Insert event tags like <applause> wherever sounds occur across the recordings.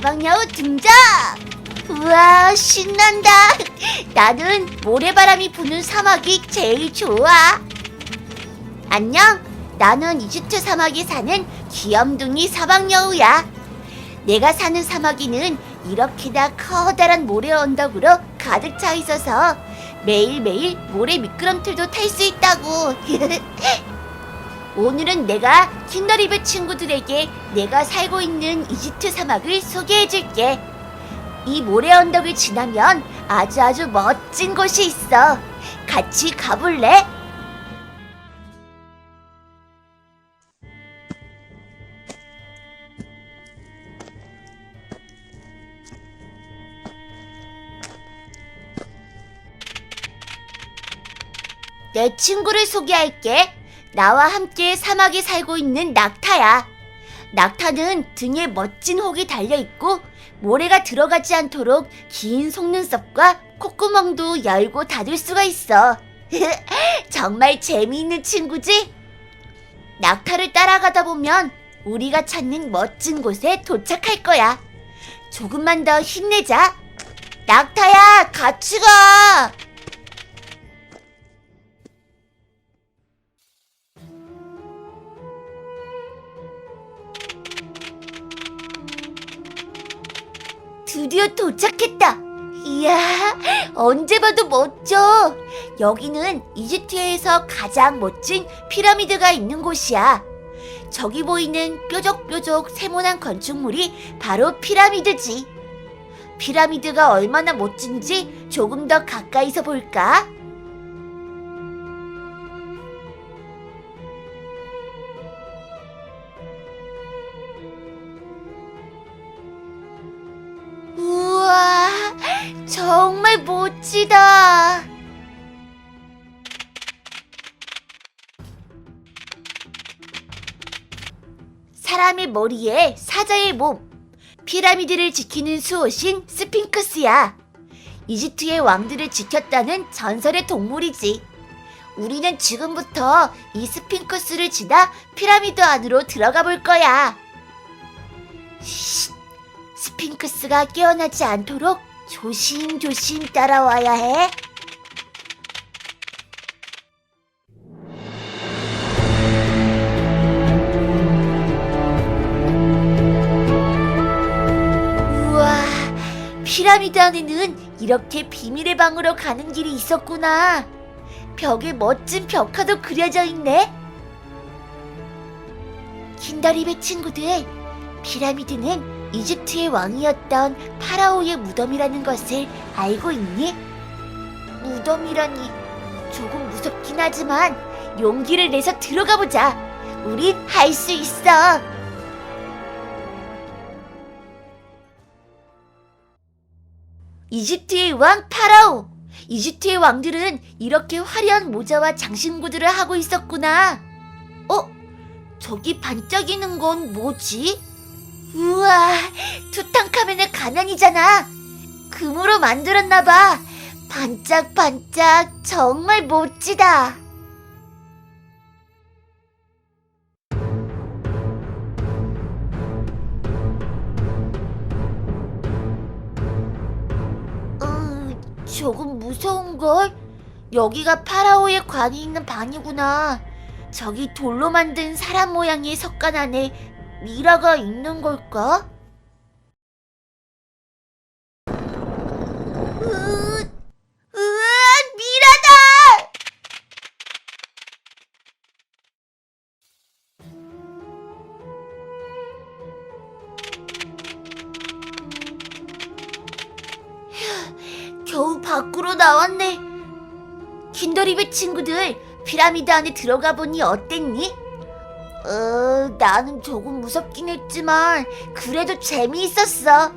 사막여우 등장! 우와, 신난다. 나는 모래바람이 부는 사막이 제일 좋아. 안녕. 나는 이집트 사막에 사는 귀염둥이 사막여우야. 내가 사는 사마귀는 이렇게나 커다란 모래 언덕으로 가득 차 있어서 매일매일 모래 미끄럼틀도 탈 수 있다고. <laughs> 오늘은 내가 킨더리브 친구들에게 내가 살고 있는 이집트 사막을 소개해 줄게. 이 모래 언덕을 지나면 아주 아주 멋진 곳이 있어. 같이 가볼래? 내 친구를 소개할게. 나와 함께 사막에 살고 있는 낙타야. 낙타는 등에 멋진 혹이 달려 있고 모래가 들어가지 않도록 긴 속눈썹과 콧구멍도 열고 닫을 수가 있어. <laughs> 정말 재미있는 친구지? 낙타를 따라가다 보면 우리가 찾는 멋진 곳에 도착할 거야. 조금만 더 힘내자. 낙타야, 같이 가! 드디어 도착했다. 이야, 언제 봐도 멋져. 여기는 이집트에서 가장 멋진 피라미드가 있는 곳이야. 저기 보이는 뾰족뾰족 세모난 건축물이 바로 피라미드지. 피라미드가 얼마나 멋진지 조금 더 가까이서 볼까? 멋지다. 사람의 머리에 사자의 몸, 피라미드를 지키는 수호신 스핑크스야. 이집트의 왕들을 지켰다는 전설의 동물이지. 우리는 지금부터 이 스핑크스를 지나 피라미드 안으로 들어가 볼 거야. 쉿, 스핑크스가 깨어나지 않도록 조심조심 따라와야 해. 우와, 피라미드 안에는 이렇게 비밀의 방으로 가는 길이 있었구나. 벽에 멋진 벽화도 그려져 있네. 킨다리베 친구들, 피라미드는 이집트의 왕이었던 파라오의 무덤이라는 것을 알고 있니? 무덤이라니 조금 무섭긴 하지만 용기를 내서 들어가 보자. 우린 할 수 있어. 이집트의 왕 파라오. 이집트의 왕들은 이렇게 화려한 모자와 장신구들을 하고 있었구나. 어? 저기 반짝이는 건 뭐지? 우와, 투탕카멘의 가면이잖아. 금으로 만들었나 봐. 반짝반짝 정말 멋지다. 음, 조금 무서운걸? 여기가 파라오의 관이 있는 방이구나. 저기 돌로 만든 사람 모양의 석관 안에 미라가 있는 걸까? 으, 으아, 미라다! 휴, 겨우 밖으로 나왔네. 킨더리베 친구들, 피라미드 안에 들어가 보니 어땠니? 어, 나는 조금 무섭긴 했지만 그래도 재미있었어.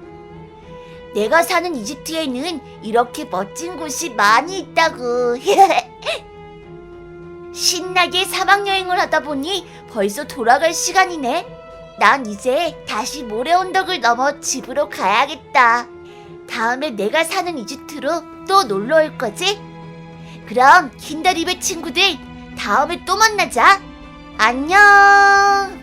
내가 사는 이집트에는 이렇게 멋진 곳이 많이 있다고. <laughs> 신나게 사막 여행을 하다 보니 벌써 돌아갈 시간이네. 난 이제 다시 모래 언덕을 넘어 집으로 가야겠다. 다음에 내가 사는 이집트로 또 놀러 올 거지? 그럼 킨더리베 친구들 다음에 또 만나자. 안녕.